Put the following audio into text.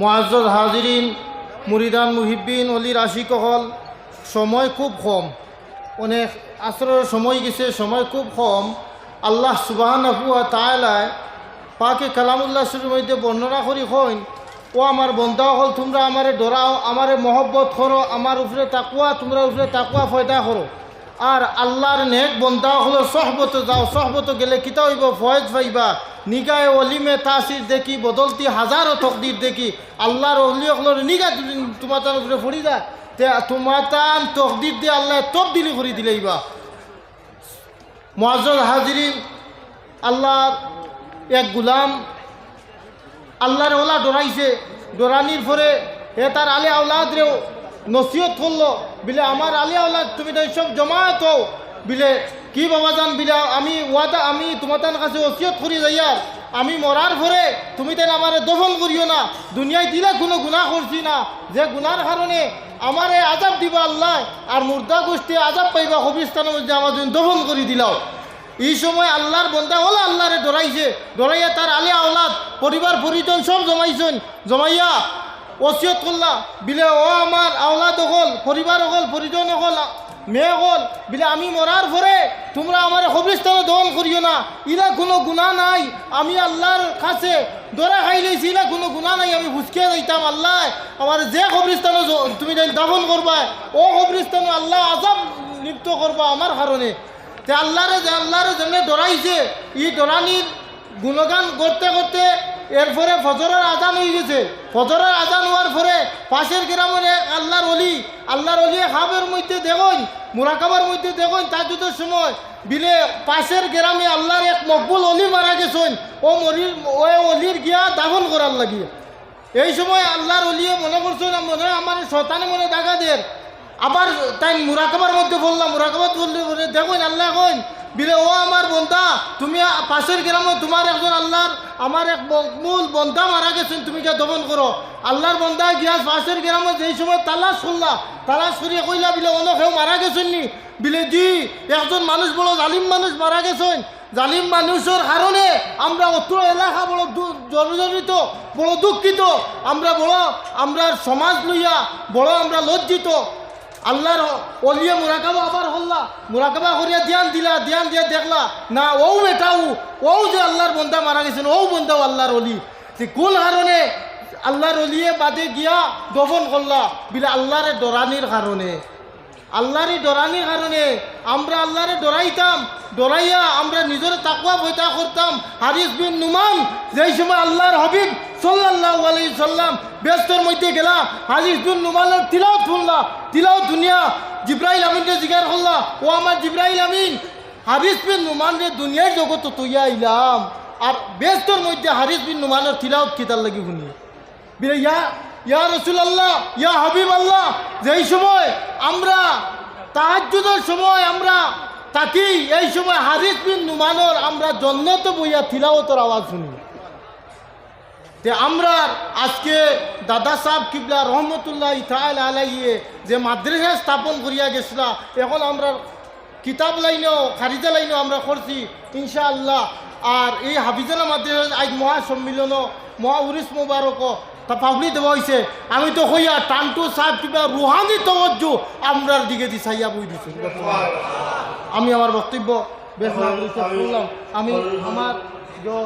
মহাজ হাজিরিন, মুরিদান মুহিব্বিন অলির আশিক হল সময় খুব কম। অনেক আসরের সময় গেছে, সময় খুব কম। আল্লাহ সুবাহান তাইলায় পাকে কালামুল্লাহ শুরুর মধ্যে বর্ণনা করি হইন ও আমার বন্ধা হল তোমরা আমারে ডরাও, আমারে মহব্বত করো, আমার উপরে তাকুয়া তোমরা উপরে তাকুয়া ফয়দা করো। আর আল্লাহর নেক বন্ধা হলো সহবত যাও, সহবত গেলে কিতা হইব? ফয়েজ পাইবা। নিগায় অলিমে তাসির দেখি, বদলতি হাজারো তকদির দেখি। আল্লাহর অলি হলোর নিগা তোমার তার উপরে ফড়ি তে তোমার তান তকদির দিয়ে আল্লাহ তবদিলি করে দিলেইবা মহাজ হাজিরিন আল্লাহর এক গুলাম, আল্লাহর ওলা ডরাইছে। ডরানির পরে এ তার আলে আওলাদ রেও নসিহত করল, বিলে আমার আলে আওলাদ, তুমি সব জমায়েত হও। বিলে কি বাবা জান বিলা আমি ওয়াদা, আমি তোমার তার কাছে ওসিয়ত করি যাইয়ার আমি মরার পরে তুমি তাই আমার দফন করিও না, দুনিয়ায় দিলে কোনো গুণা করছি না। যে গুনার কারণে আমারে আজাব দিবা আল্লাহ, আর মুর্দা গোষ্ঠী আজাব পাইবা কবিস্তানের মধ্যে আমার জন্য দফন করে দিলাও। এই সময় আল্লাহর বন্দা হলো আল্লাহরে ডরাইছে, ডরাইয়া তার আলে আওলাদ, পরিবার, পরিজন সব জমাইছেন, জমাইয়া ওসিয়ত করলা। বিলে ও আমার আওলাদ হল পরিবার হল পরিজন হল মেয়ে হল, বিলে আমি মরার পরে তোমরা আমার কবরিস্তানে দখল করিও না। ইলা কোনো গুণা নাই। আমি আল্লাহর কাছে দরা খাই লইছি, ইলা কোনো গুণা নাই। আমি হুসকে যাইতাম আল্লাহ। আমার যে কবরিস্তানে জ- তুমি দাফন করবা, ও কবরিস্তানে আল্লাহ আজাব লিপ্ত করবা আমার কারণে। তে আল্লাহরে আল্লাহরে যেমনি ডরাইছে ই ডরানির গুণগান করতে করতে এরপরে ফজরের আজান হয়ে গেছে। ফজরের আজান হওয়ার পরে পাশের গ্রামের আল্লাহর অলি আল্লাহর অলি হাবের মধ্যে দেখুন, মুরাকাবার মধ্যে দেখুন তাজুদের সময় বিলে পাশের গ্রামে আল্লাহর এক মকবুল অলি মারা গেছেন। ও মরির, ও অলির গিয়া দাফন করার লাগিয়ে। এই সময় আল্লাহর অলিয়ে মনে করছেন, মনে আমার শতানে মনে দেখা দের আবার তাই মুরাকাবার মধ্যে বললাম মুরাকাবাদ বললে বলে, দেখুন আল্লাহ কইন, বিলে, ও আমার বন্ধা, তুমি পাশের গ্রামে তোমার একজন আল্লাহর, আমার এক মূল বন্ধা মারা গেছেন, তুমি গিয়ে দমন করো। আল্লাহর বন্ধা গিয়া পাশের গ্রামে যেই সময় তালাশ করলা, তালাশ করিয়া কইলা, বিলে, অন্য কেউ মারা গেছেন নি বিলে, জি, একজন মানুষ বড় জালিম মানুষ মারা গেছেন। জালিম মানুষের কারণে আমরা অত্র এলাকা বড় জর্জরিত, বড় দুঃখিত। আমরা বড় আমরা সমাজ লইয়া বড় আমরা লজ্জিত। আল্লাহর অলিয়ে মুরাকাবা আবার হল্লা। মুরাকাবা করিয়া ধ্যান দিলা, ধ্যান দিয়ে দেখলা, না ও বেটাও ও যে আল্লাহর বন্ধা মারা গেছেন ও বন্ধাও আল্লাহর অলি। কোন কারণে আল্লাহর অলিয়ে বাদে গিয়া দফন করলা? বিলা আল্লাহরে ডরানির কারণে। আল্লাহরই ডরানির কারণে আমরা আল্লাহরে ডরাইতাম, ডরাইয়া আমরা নিজের তাকুয়া বইতা করতাম। হারিস বিন নুমান, যেই সময় আল্লাহর হবিব সাল্লাল্লাহু আলাইহি সাল্লাম ব্যস্তর মধ্যে গেলা, হারিস বিন নুমানের তিলাও শুনলা তিলাও দুনিয়া, জিব্রাইল আমিনকে জিজ্ঞার করলা, ও আমার জিব্রাইল আমিন, হারিস বিন নুমানের দুনিয়ার জগৎ তৈয়া আইলাম। আর ব্যস্তর মধ্যে হারিস বিন নুমানের তিলাওত কিতার লাগি শুনি। বিরে ইয়া রসুল আল্লাহ ইয়া হাবিব আল্লাহ যেই সময় আমরা তাহাজ্জুদের সময় আমরা তাকি, এই সময় হারিস বিন নুমানোর আমরা জন্নত বইয়া তিলাওতর আওয়াজ শুনি। তে আমরা আজকে দাদা সাহেব কিবলা রহমতুল্লাহ ইতাল আলাইয়ে যে মাদ্রাসা স্থাপন করিয়া গেছিলা, এখন আমরা কিতাব লাইনেও, খারিজা লাইনেও আমরা করছি ইনশাআল্লাহ। আর এই হাফিজানা মাদ্রাসা আজ মহা সম্মিলন মহা উরিস মুবারক পাবলি দেওয়া হয়েছে আমি তো হইয়া টান্টু সাহেব কিবা রুহানি তবজ্জ আমরার দিকে দি সাইয়া বই দিছে। আমি আমার বক্তব্য বেশ বললাম আমি আমার যে